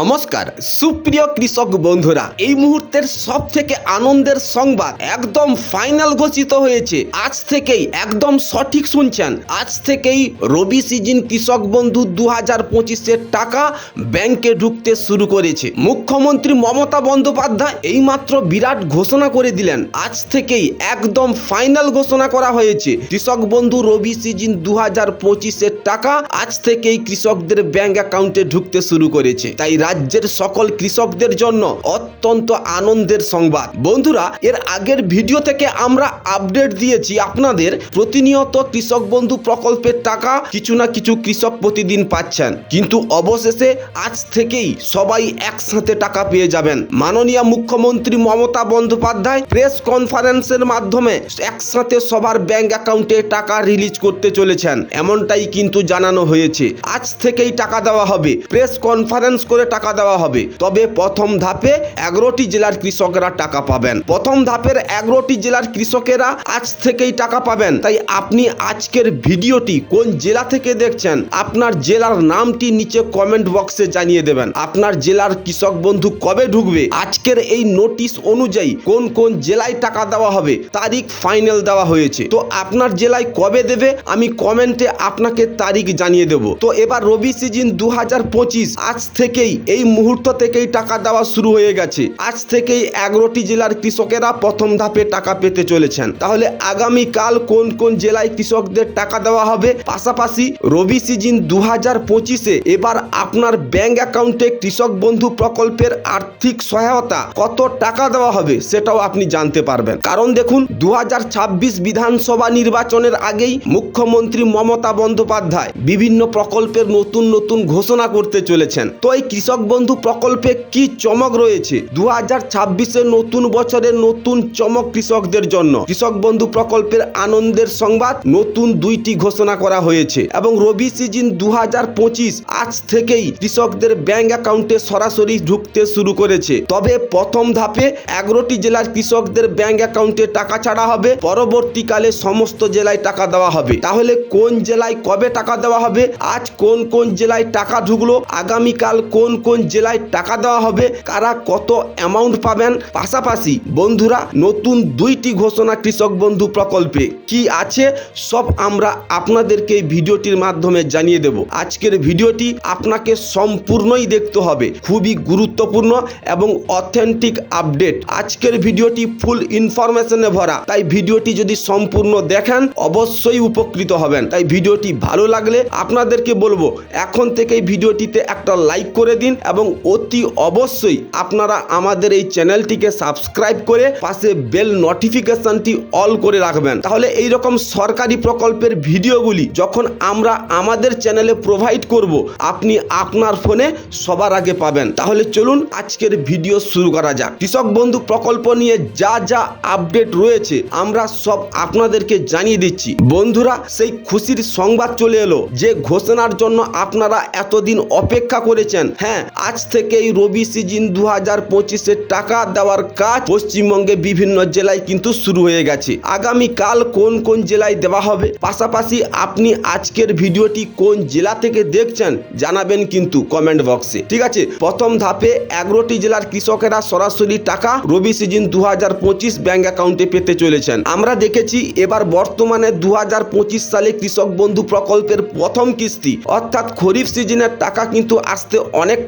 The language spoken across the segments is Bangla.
নমস্কার। সুপ্রিয় কৃষক বন্ধুরা, এই মুহূর্তের সব থেকে আনন্দের সংবাদ একদম ফাইনাল ঘোষিত হয়েছে। আজ থেকেই একদম সঠিক শুনছেন। আজ থেকেই রবি সিজন কৃষক বন্ধু দু হাজার পঁচিশের টাকা ব্যাংকে ঢুকতে শুরু করেছে। মুখ্যমন্ত্রী মমতা বন্দ্যোপাধ্যায় এইমাত্র বিরাট ঘোষণা করে দিলেন। আজ থেকেই একদম ফাইনাল ঘোষণা করা হয়েছে। কৃষক বন্ধু রবি সিজন দু হাজার পঁচিশের টাকা আজ থেকেই কৃষকদের ব্যাংক অ্যাকাউন্টে ঢুকতে শুরু করেছে। তাই রাজ্যের সকল কৃষকদের জন্য অত্যন্ত আনন্দের সংবাদ। বন্ধুরা, এর আগের ভিডিও থেকে আমরা আপডেট দিয়েছি আপনাদের প্রতিনিয়ত কৃষক বন্ধু প্রকল্পের টাকা কিছু না কিছু কৃষক প্রতিদিন পাচ্ছেন। কিন্তু অবশেষে আজ থেকেই সবাই একসাথে টাকা পেয়ে যাবেন। মাননীয় মুখ্যমন্ত্রী মমতা বন্দ্যোপাধ্যায় প্রেস কনফারেন্সের মাধ্যমে একসাথে সবার ব্যাংক অ্যাকাউন্টে টাকা রিলিজ করতে চলেছেন। এমনটাই কিন্তু জানানো হয়েছে। আজ থেকেই টাকা দেওয়া হবে। প্রেস কনফারেন্স করে টাকা দেওয়া হবে। তবে প্রথম ধাপে এগারোটি জেলার কৃষকরা টাকা পাবেন। প্রথম ধাপের এগারোটি জেলার কৃষকেরা আজ থেকেই টাকা পাবেন। তাই আপনি আজকের ভিডিওটি কোন জেলা থেকে দেখছেন, আপনার জেলার নামটি নিচে কমেন্ট বক্সে জানিয়ে দেবেন। আপনার জেলার কৃষক বন্ধু কবে ঢুকবে, আজকের এই নোটিশ অনুযায়ী কোন কোন জেলায় টাকা দেওয়া হবে, তারিখ ফাইনাল দেওয়া হয়েছে। তো আপনার জেলায় কবে দেবে, আমি কমেন্টে আপনাকে তারিখ জানিয়ে দেব। তো এবার রবি সিজন দু হাজার পঁচিশ, আজ থেকেই এই মুহূর্ত থেকেই টাকা দেওয়া শুরু হয়ে গেছে। আজ থেকেই এগারোটি জেলার কৃষকেরা প্রথম ধাপে টাকা পেতে চলেছেন। তাহলে আগামী কাল কোন কোন জেলায় কৃষকদের টাকা দেওয়া হবে? পাশাপাশি রবি সিজন দু হাজার পঁচিশে এবার আপনার ব্যাংক অ্যাকাউন্টে কৃষক বন্ধু প্রকল্পের আর্থিক সহায়তা কত টাকা দেওয়া হবে সেটাও আপনি জানতে পারবেন। কারণ দেখুন দু হাজার ছাব্বিশ বিধানসভা নির্বাচনের আগেই মুখ্যমন্ত্রী মমতা বন্দ্যোপাধ্যায় বিভিন্ন প্রকল্পের নতুন নতুন ঘোষণা করতে চলেছেন। তো এই কৃষক বন্ধু প্রকল্পে কি চমক রয়েছে? দু হাজার ছাব্বিশের নতুন বছরের নতুন চমক কৃষকদের জন্য। কৃষক বন্ধু প্রকল্পের আনন্দের সংবাদ নতুন দুইটি ঘোষণা করা হয়েছে এবং রবি সিজন দু হাজার পঁচিশ আজ থেকেই কৃষকদের ব্যাংক অ্যাকাউন্টে সরাসরি ঢুকতে শুরু করেছে। তবে প্রথম ধাপে এগারোটি জেলার কৃষকদের ব্যাংক অ্যাকাউন্টে টাকা ছাড়া হবে। পরবর্তীকালে সমস্ত জেলায় টাকা দেওয়া হবে। তাহলে কোন জেলায় কবে টাকা দেওয়া হবে? আজ কোন কোন জেলায় টাকা ঢুকলো? আগামীকাল কোন কোন জেলায় টাকা দেওয়া হবে, কারা কত অ্যামাউন্ট পাবেন। পাশাপাশি বন্ধুরা, নতুন দুইটি ঘোষণা কৃষক বন্ধু প্রকল্পে কি আছে, সব আমরা আপনাদেরকে এই ভিডিওটির মাধ্যমে জানিয়ে দেব। আজকের ভিডিওটি আপনাকে সম্পূর্ণই দেখতে হবে। খুবই গুরুত্বপূর্ণ এবং অথেন্টিক আপডেট আজকের ভিডিওটি ফুল ইনফরমেশনে ভরা। তাই ভিডিওটি যদি সম্পূর্ণ দেখেন, অবশ্যই উপকৃত হবেন। তাই ভিডিওটি ভালো লাগলে আপনাদেরকে বলব, এখন থেকেই ভিডিওটিতে একটা লাইক করে দিন। এবং অতি অবশ্যই আপনারা আমাদের এই চ্যানেলটিকে সাবস্ক্রাইব করে পাশে বেল নোটিফিকেশনটি অল করে রাখবেন। তাহলে এই রকম সরকারি প্রকল্পের ভিডিওগুলি যখন আমরা আমাদের চ্যানেলে প্রোভাইড করব, আপনি আপনার ফোনে সবার আগে পাবেন। তাহলে চলুন আজকের ভিডিও শুরু করা যাক। কৃষক বন্ধু প্রকল্প নিয়ে যা যা আপডেট রয়েছে, আমরা সব আপনাদেরকে জানিয়ে দিচ্ছি। বন্ধুরা, সেই খুশির সংবাদ চলে এলো যে ঘোষণার জন্য আপনারা এতদিন অপেক্ষা করেছেন। হ্যাঁ আজ থেকেই রবি সিজন দু হাজার পঁচিশের টাকা দেওয়ার কাজ পশ্চিমবঙ্গে বিভিন্ন জেলায় কিন্তু শুরু হয়ে গেছে। আগামী কাল কোন কোন জেলায় দেওয়া হবে? পাশাপাশি আপনি আজকের ভিডিওটি কোন জেলা থেকে দেখছেন জানাবেন কিন্তু কমেন্ট বক্সে ঠিক আছে? প্রথম ধাপে এগারোটি জেলার কৃষকেরা সরাসরি টাকা রবি সিজন দু হাজার পঁচিশ ব্যাংক অ্যাকাউন্টে পেতে চলেছেন। আমরা দেখেছি এবার বর্তমানে দু হাজার পঁচিশ সালে কৃষক বন্ধু প্রকল্পের প্রথম কিস্তি, অর্থাৎ খরিফ সিজনের টাকা কিন্তু আসতে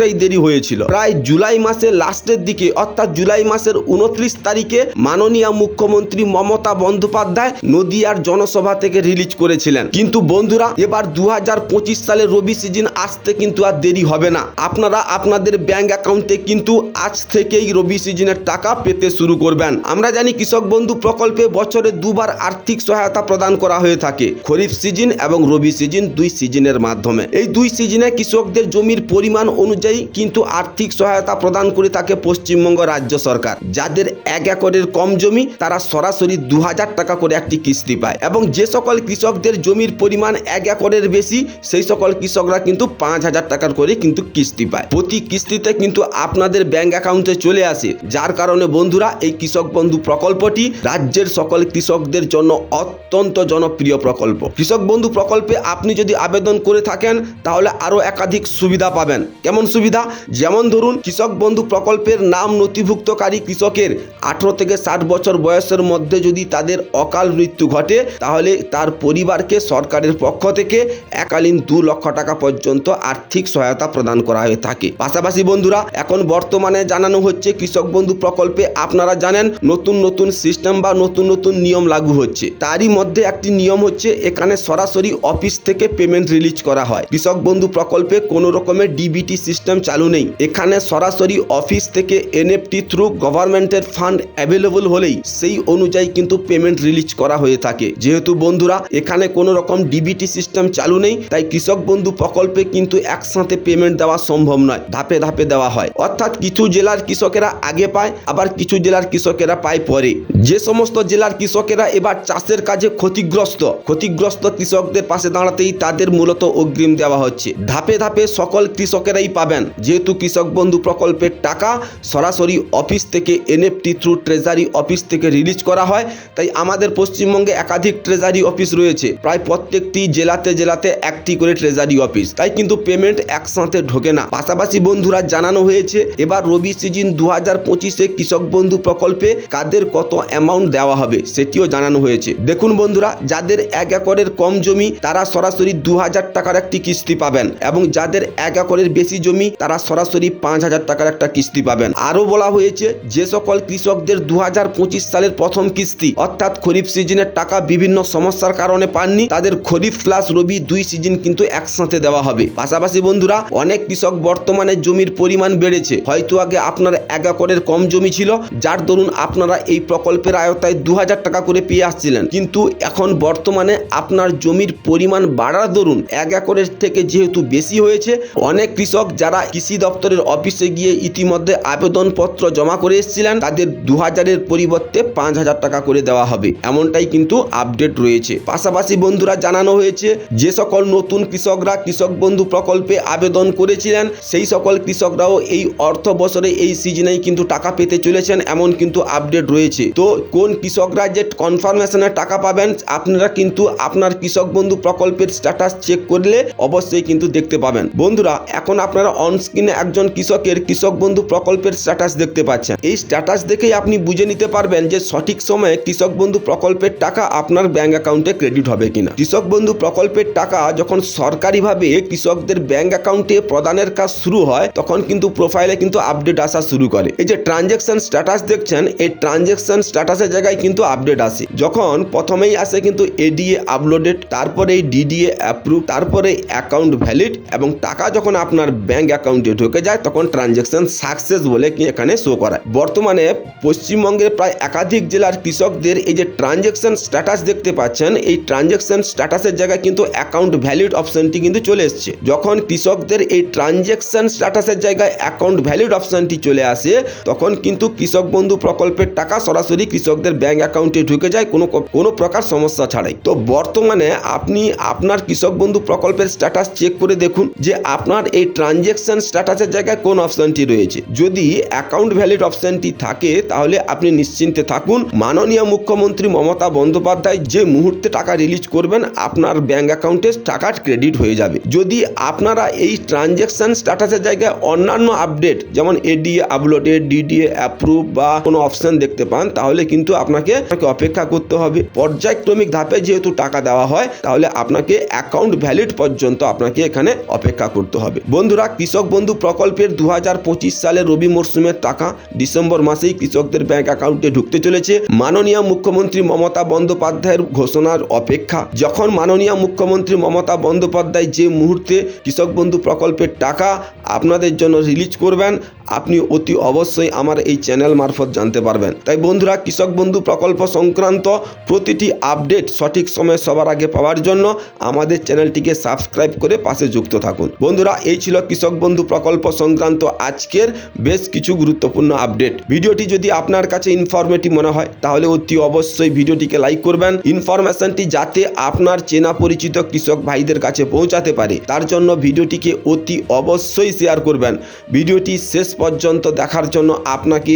অনেকটাই দেরি হয়েছিল। প্রায় জুলাই মাসের লাস্টের দিকে, অর্থাৎ জুলাই মাসের উনত্রিশ তারিখে মাননীয় মুখ্যমন্ত্রী মমতা বন্দ্যোপাধ্যায় নদিয়ার জনসভা থেকে রিলিজ করেছিলেন। কিন্তু বন্ধুরা, এবার দু হাজার পঁচিশ সালে রবি সিজন আসতে কিন্তু আর দেরি হবে না। আপনারা আপনাদের ব্যাংক অ্যাকাউন্টে কিন্তু আজ থেকেই রবি সিজনের টাকা পেতে শুরু করবেন। আমরা জানি কৃষক বন্ধু প্রকল্পে বছরে দুবার আর্থিক সহায়তা প্রদান করা হয়ে থাকে। খরিফ সিজন এবং রবি সিজন দুই সিজনের মাধ্যমে। এই দুই সিজনে কৃষকদের জমির পরিমাণ অনুযায়ী কিন্তু আর্থিক সহায়তা প্রদান করে থাকে পশ্চিমবঙ্গ রাজ্য সরকার। যাদের এক একরের কম জমি, তারা সরাসরি দু হাজার টাকা করে একটি কিস্তি পায় এবং যে সকল কৃষকদের জমির পরিমাণ এক একরের বেশি, সেই সকল কৃষকরা কিন্তু পাঁচ হাজার টাকার করে কিন্তু কিস্তি পায়। প্রতি কিস্তিতে কিন্তু আপনাদের ব্যাংক অ্যাকাউন্টে চলে আসে। যার কারণে বন্ধুরা, এই কৃষক বন্ধু প্রকল্পটি রাজ্যের সকল কৃষকদের জন্য অত্যন্ত জনপ্রিয় প্রকল্প। কৃষক বন্ধু প্রকল্পে আপনি যদি আবেদন করে থাকেন, তাহলে আরও একাধিক সুবিধা পাবেন। কেমন সুবিধা? সুবিধা যেমন ধরুন, কৃষক বন্ধু প্রকল্পের নাম নথিভুক্তকারী কৃষকের আঠারো থেকে ষাট বছর বয়সের মধ্যে যদি তাদের অকাল মৃত্যু ঘটে, তাহলে তার পরিবারকে সরকারের পক্ষ থেকে একালীন দু লক্ষ টাকা পর্যন্ত আর্থিক সহায়তা প্রদান করা হয়ে থাকে। পাশাপাশি বন্ধুরা, এখন বর্তমানে জানানো হচ্ছে, কৃষক বন্ধু প্রকল্পে আপনারা জানেন, নতুন নতুন সিস্টেম বা নতুন নতুন নিয়ম লাগু হচ্ছে। তারই মধ্যে একটি নিয়ম হচ্ছে, এখানে সরাসরি অফিস থেকে পেমেন্ট রিলিজ করা হয়। কৃষক বন্ধু প্রকল্পে কোনো রকমের ডিবিটি সিস্টেম চালু নেই। এখানে সরাসরি অফিস থেকে এনএফটি থ্রু গভর্নমেন্টের ফান্ড অ্যাভেলেবল হলেই সেই অনুযায়ী কিন্তু পেমেন্ট রিলিজ করা হয়ে থাকে। যেহেতু বন্ধুরা, এখানে কোনো রকম ডিবিটি সিস্টেম চালু নেই, তাই কৃষক বন্ধু প্রকল্পে কিন্তু একসাথে পেমেন্ট দেওয়া সম্ভব নয়, ধাপে ধাপে দেওয়া হয়। অর্থাৎ কিছু জেলার কৃষকেরা আগে পায়, আবার কিছু জেলার কৃষকেরা পায় পরে। যে সমস্ত জেলার কৃষকেরা এবার চাষের কাজে ক্ষতিগ্রস্ত ক্ষতিগ্রস্ত কৃষকদের পাশে দাঁড়াতেই তাদের মূলত অগ্রিম দেওয়া হচ্ছে। ধাপে ধাপে সকল কৃষকেরাই পাবেন। যেহেতু কৃষক বন্ধু প্রকল্পের টাকা সরাসরি অফিস থেকে এনএফটি থ্রু ট্রেজারি অফিস থেকে রিলিজ করা হয়, তাই আমাদের পশ্চিমবঙ্গে একাধিক ট্রেজারি অফিস রয়েছে। প্রায় প্রত্যেকটি জেলাতে জেলাতে একটি করে ট্রেজারি অফিস। তাই কিন্তু পেমেন্ট একসাথে ঢোকে না। পাশাপাশি বন্ধুরা, জানানো হয়েছে, এবার রবি সিজন দু হাজার পঁচিশে কৃষক বন্ধু প্রকল্পে কাদের কত অ্যামাউন্ট দেওয়া হবে, সেটিও জানানো হয়েছে। দেখুন বন্ধুরা, যাদের এক একরের কম জমি, তারা সরাসরি দু হাজার টাকার একটি কিস্তি পাবেন এবং যাদের এক একরের বেশি জমি তারা সরাসরি পাঁচ হাজার টাকার একটা কিস্তি পাবেন। আরও বলা হয়েছে, যে সকল কৃষকদের দু হাজার পঁচিশ সালের প্রথম কিস্তি, অর্থাৎ খরিফ সিজনের টাকা বিভিন্ন সমস্যার কারণে পাননি, তাদের খরিফ প্লাস রবি দুই সিজন কিন্তু একসাথে দেওয়া হবে। পাশাপাশি বন্ধুরা, অনেক কৃষক বর্তমানে জমির পরিমাণ বেড়েছে। হয়তো আগে আপনার এক একরের কম জমি ছিল, যার দরুন আপনারা এই প্রকল্পের আয়তায় দু হাজার টাকা করে পেয়ে আসছিলেন। কিন্তু এখন বর্তমানে আপনার জমির পরিমাণ বাড়ার দরুন এক একরের থেকে যেহেতু বেশি হয়েছে, অনেক কৃষক যারা কৃষি দপ্তরের অফিসে গিয়ে ইতিমধ্যে আবেদনপত্র জমা করে এসেছিলেন, তাদের দু হাজারের পরিবর্তে পাঁচ হাজার টাকা করে দেওয়া হবে। এমনটাই কিন্তু আপডেট রয়েছে। পাশাপাশি বন্ধুরা জানানো হয়েছে, যে সকল নতুন কৃষকরা কৃষক বন্ধু প্রকল্পে আবেদন করেছিলেন, সেই সকল কৃষকরাও এই অর্থ বছরে এই সিজনেই কিন্তু টাকা পেতে চলেছেন, এমন কিন্তু আপডেট রয়েছে। তো কোন কৃষকরা যে কনফার্মেশনের টাকা পাবেন, আপনারা কিন্তু আপনার কৃষক বন্ধু প্রকল্পের স্ট্যাটাস চেক করলে অবশ্যই কিন্তু দেখতে পাবেন। বন্ধুরা, এখন আপনারা অন স্ক্রিনে একজন কৃষকের কৃষক বন্ধু প্রকল্পের স্ট্যাটাস দেখতে পাচ্ছেন। এই স্ট্যাটাস দেখেই আপনি বুঝে নিতে পারবেন যে সঠিক সময়ে কৃষক বন্ধু প্রকল্পের টাকা আপনার ব্যাংক অ্যাকাউন্টে ক্রেডিট হবে কিনা। কৃষক বন্ধু প্রকল্পের টাকা যখন সরকারিভাবে কৃষকদের ব্যাংক অ্যাকাউন্টে প্রদানের কাজ শুরু হয়, তখন কিন্তু প্রোফাইলে কিন্তু আপডেট আসা শুরু করে। এই যে ট্রানজ্যাকশন স্ট্যাটাস দেখছেন, এই ট্রানজ্যাকশন স্ট্যাটাসের জায়গায় কিন্তু আপডেট আসে। যখন প্রথমেই আসে কিন্তু এডিএ আপলোডেড তারপরে এই ডিডিএ অ্যাপ্রুভ তারপরে অ্যাকাউন্ট ভ্যালিড এবং টাকা যখন আপনার ব্যাংক অ্যাকাউন্টে ঢুকে যায়, তখন ট্রানজ্যাকশন সাকসেস বলে এখানে শো করায় বর্তমানে পশ্চিমবঙ্গের প্রায় একাধিক জেলার কৃষকদের এই যে ট্রানজ্যাকশন স্ট্যাটাস দেখতে পাচ্ছেন, এই ট্রানজ্যাকশন স্ট্যাটাসের জায়গায় কিন্তু অ্যাকাউন্ট ভ্যালিড অপশনটি কিন্তু চলে এসছে। যখন কৃষকদের এই ট্রানজ্যাকশন স্ট্যাটাসের জায়গায় অ্যাকাউন্ট ভ্যালিড অপশনটি চলে আসে, তখন কিন্তু কৃষক বন্ধু প্রকল্পের টাকা সরাসরি কৃষকদের ব্যাংক অ্যাকাউন্টে ঢুকে যায়, কোনো কোনো প্রকার সমস্যা ছাড়াই। তো বর্তমানে আপনি আপনার কৃষক বন্ধু প্রকল্পের স্ট্যাটাস চেক করে দেখুন যে আপনার এই ট্রানজ্যাকশন স্ট্যাটাসের জায়গায় কোন অপশনটি রয়েছে? যদি অ্যাকাউন্ট ভ্যালিড অপশনটি থাকে, তাহলে আপনি নিশ্চিন্তে থাকুন। মাননীয় মুখ্যমন্ত্রী মমতা বন্দ্যোপাধ্যায় যে মুহূর্তে টাকা রিলিজ করবেন, আপনার ব্যাংক অ্যাকাউন্টে টাকা ক্রেডিট হয়ে যাবে। যদি আপনারা এই ট্রানজ্যাকশন স্ট্যাটাসের জায়গায় অন্যান্য আপডেট যেমন এডিএ আপলোডেড ডিডিএ অ্যাপ্রুভ বা কোনো অপশন দেখতে পান, তাহলে কিন্তু আপনাকে অপেক্ষা করতে হবে। পর্যায়ক্রমিক ধাপে যেহেতু টাকা দেওয়া হয়, তাহলে আপনাকে অ্যাকাউন্ট ভ্যালিড পর্যন্ত আপনাকে এখানে অপেক্ষা করতে হবে। বন্ধুরা কৃষক বন্ধু প্রকল্পের দু হাজার পঁচিশ সালে রবি মরশুমের টাকা ডিসেম্বর মাসেই কৃষকদের ব্যাংক অ্যাকাউন্টে ঢুকতে চলেছে। মাননীয় মুখ্যমন্ত্রী মমতা বন্দ্যোপাধ্যায়ের ঘোষণার অপেক্ষা, যখন মাননীয় মুখ্যমন্ত্রী মমতা বন্দ্যোপাধ্যায় যে মুহূর্তে কৃষক বন্ধু প্রকল্পের টাকা আপনাদের জন্য রিলিজ করবেন, আপনি অতি অবশ্যই আমার এই চ্যানেল মারফত জানতে পারবেন। তাই বন্ধুরা, কৃষক বন্ধু প্রকল্প সংক্রান্ত প্রতিটি আপডেট সঠিক সময়ে সবার আগে পাওয়ার জন্য আমাদের চ্যানেলটিকে সাবস্ক্রাইব করে পাশে যুক্ত থাকুন। বন্ধুরা, এই ছিল কৃষক বন্ধু প্রকল্প সংক্রান্ত আজকের বেশ কিছু গুরুত্বপূর্ণ আপডেট। ভিডিওটি যদি আপনার কাছে ইনফরমেটিভ মনে হয়, তাহলে অতি অবশ্যই ভিডিওটিকে লাইক করবেন। ইনফরমেশনটি যাতে আপনার চেনা পরিচিত কৃষক ভাইদের কাছে পৌঁছাতে পারে, তার জন্য ভিডিওটিকে অতি অবশ্যই শেয়ার করবেন। ভিডিওটি শেষ পর্যন্ত দেখার জন্য আপনাকে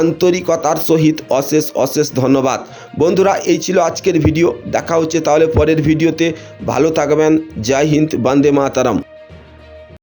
আন্তরিকতার সহিত অশেষ অশেষ ধন্যবাদ। বন্ধুরা, এই ছিল আজকের ভিডিও। দেখা হচ্ছে তাহলে পরের ভিডিওতে। ভালো থাকবেন। জয় হিন্দ, বন্দে মাতারম।